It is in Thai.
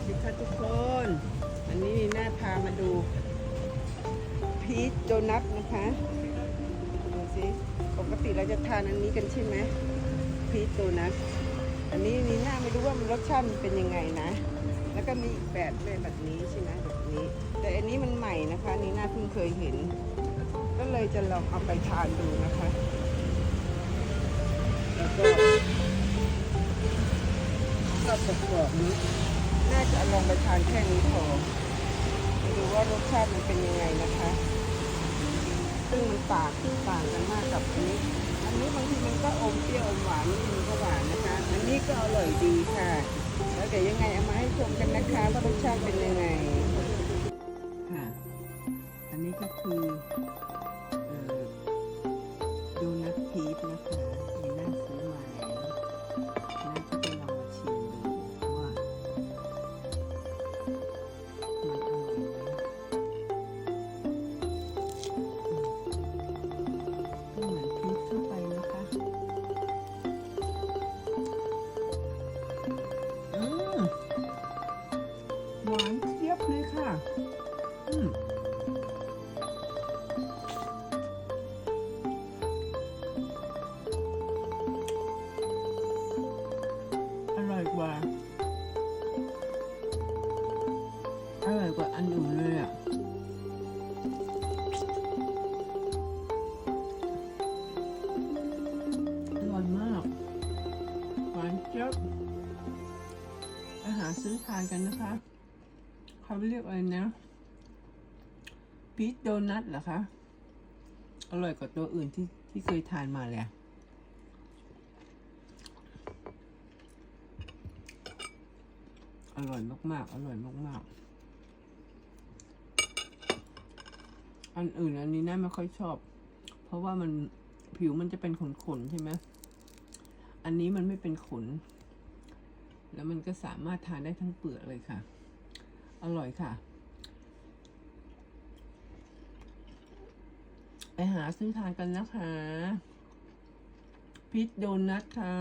วัสดีค่ะทุกคนอันนี้นีน่าพามาดู พีชโดนัทนะคะดูสิปกติเราจะทานอันนี้กันใช่ไหมพีชโดนัทอันนี้นีน่าไม่รู้ว่ามันรสชาติมันเป็นยังไงนะ แล้วก็มีอีกแบบด้วยแบบนี้ใช่ไหมแบบนี้ แต่อันนี้มันใหม่นะคะนีน่าเพิ่งเคยเห็น ก็เลยจะลองเอาไปทานดูนะคะแล้วก็ก็ประกอบนี้ น่าจะลองไปทานแค่นี้พอดูว่ารสชาติมันเป็นยังไงนะคะ ซึ่งมันต่างต่างกันมากกับอันนี้ อันนี้บางทีมันก็อมเปรี้ยวอมหวานนี่มันก็หวานนะคะ อันนี้ก็อร่อยดีค่ะ แล้วเดี๋ยวยังไงเอามาให้ชมกันนะคะว่ารสชาติเป็นยังไง ว่า อร่อยกว่าอันอื่นเลยอะอร่อยมาก หวานเจี๊ยบไปหาซื้อทานกันนะคะ เขาเรียกอะไรนะพีชโดนัทเหรอคะ อร่อยกว่าตัวอื่นที่ที่เคยทานมาเลย อร่อยมากๆ อร่อยมากๆ อันอื่นอันนี้น่าไม่ค่อยชอบ เพราะว่ามันผิวมันจะเป็นขนๆใช่ไหม อันนี้มันไม่เป็นขน แล้วมันก็สามารถทานได้ทั้งเปลือกเลยค่ะ อร่อยค่ะ ไปหาซื้อทานกันนะคะพิษโดนัทค่ะ